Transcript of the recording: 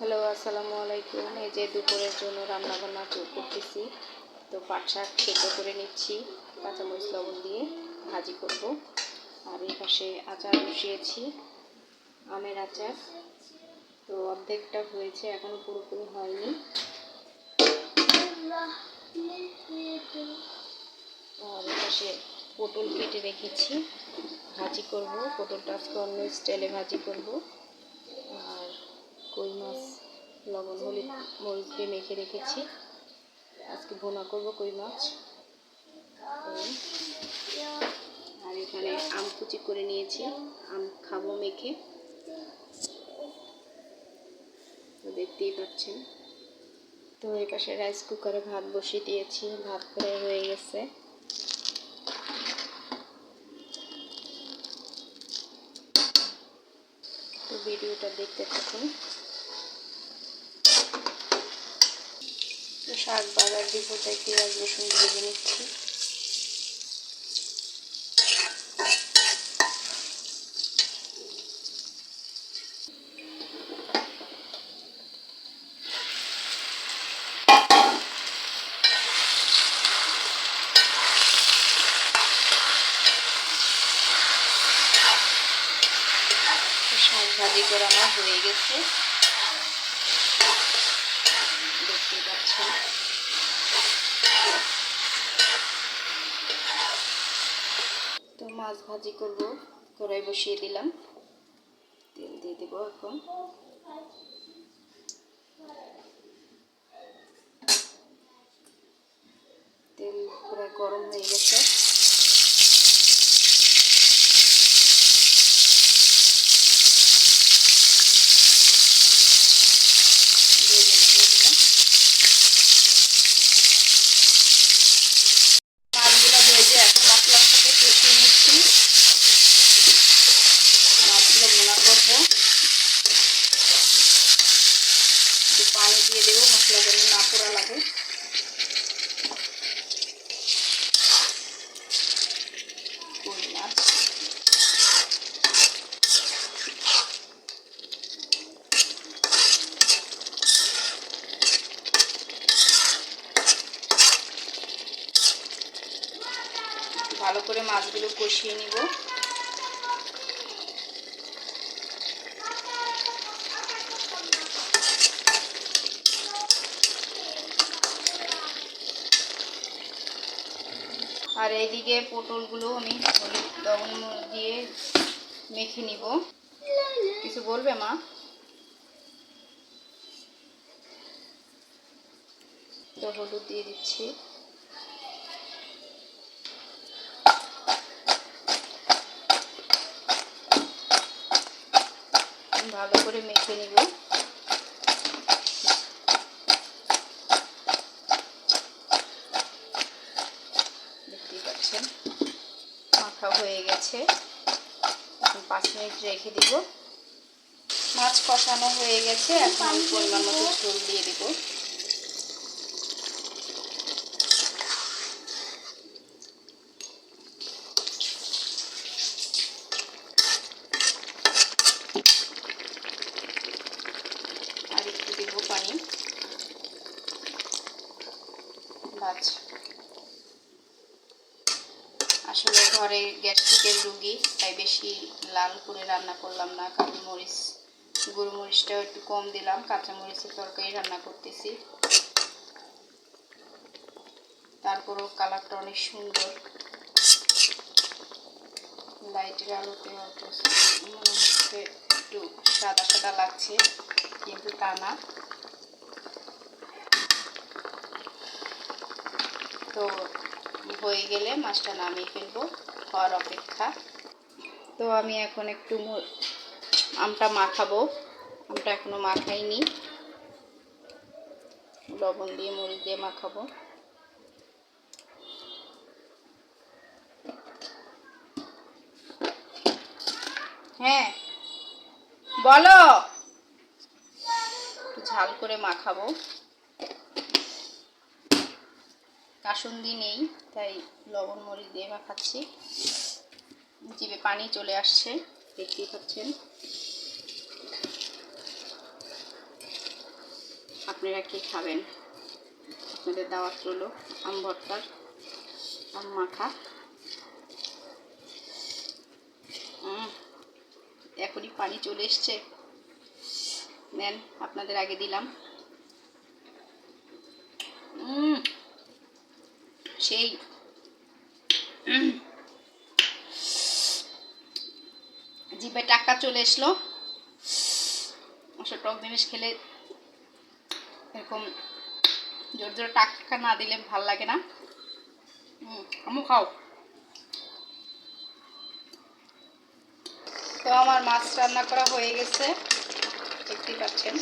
Hello, আসসালামু আলাইকুম। এই যে দুপুরের জন্য রান্না বান্না কর- করতেছি। তো পাট শাক সেদ্ধ করে নিচ্ছি, কাঁচামরিচ লবণ দিয়ে ভাজি করব। আর এই পাশে আচার বসিয়েছি, আমের আচার। তো অর্ধেকটা হয়েছে, এখনও পুরোপুরি হয়নি। আর এই পাশে পটল কেটে রেখেছি, ভাজি করব। পটলটা আজকে অন্য স্টাইলে ভাজি করব। আর কই মাছ লবণ, হলুদ মরিচ দিয়ে মেখে রেখেছি। আজকে ভোনা করব কই মাছ? আর এখানে আম কুচি করে নিয়েছি। আম খাব মেখে। তো দেখতেই পাচ্ছেন। তো এই পাশে রাইস কুকারে ভাত বসিয়ে দিয়েছি। ভাত প্রায় হয়ে গেছে। তো ভিডিওটা দেখতে থাকুন তো শাক বাজার দিব তাই পেঁয়াজ রসুন ভেজে নিচ্ছি? শাক আমার হয়ে গেছে। দেখতেই পাচ্ছেন। তো মাছ ভাজি করব, কড়াই বসিয়ে দিলাম। তেল দিয়ে দেবো এখন। তেল পুরো গরম হয়ে গেছে দিয়ে দেবো এগুলো। মাছগুলো ভেজে এখন মশলার সাথে কষিয়ে নিচ্ছি মাছগুলো ভুনা করব একটু পানি দিয়ে দেবো না পোড়া লাগে ভালো করে মাছগুলো কষিয়ে নিব। আর এইদিকে পটলগুলো আমি হলুদ লবণ দিয়ে মেখে নিব। কিছু বলবে মা? তো হলুদ দিয়ে দিচ্ছি। ভালো করে মেখে নিব দেখতেই পাচ্ছেন মাখা হয়ে গেছে। এখন পাঁচ মিনিট রেখে দিব। মাছ কষানো হয়ে গেছে। এখন পরিমাণ মতো ঝোল দিয়ে দিব। আর একটু দিব পানি। বাস আসলে ঘরে গ্যাস্ট্রিকের রুগী, তাই বেশি লাল করে রান্না করলাম না। কারণ মরিচ, গুঁড়ো মরিচটাও একটু কম দিলাম। কাঁচা মরিচের তরকারি রান্না করতেছি। তারপরও কালারটা অনেক সুন্দর। লাইটের আলোতে হয়তো মনে হচ্ছে একটু সাদা সাদা লাগছে, কিন্তু তা না। তো হয়ে গেলে মাছটা নামিয়ে ফেলব হওয়ার অপেক্ষা। তো আমি এখন একটু আমটা মাখাবো। আমটা এখনও মাখাইনি। লবণ দিয়ে, মরিচ দিয়ে মাখাবো। হ্যাঁ বলো। ঝাল করে মাখাবো। কাসুন্দি নেই, তাই লবণ, মরিচ দিয়ে মাখাচ্ছি। জিভে পানি চলে আসছে, দেখতেই পাচ্ছেন। আপনারা কি খাবেন? আপনাদের দাওয়াত রইল আম ভর্তার, আম মাখা। এখনই পানি চলে এসছে। নেন, আপনাদের আগে দিলাম। সেই জিভে টাকা চলে এসলো। অবশ্য টক জিনিস খেলে এরকম জোর জোর টাকা না দিলে ভালো লাগে না। আমু খাও। তো আমার মাছ রান্না করা হয়ে গেছে, দেখতেই পাচ্ছেন।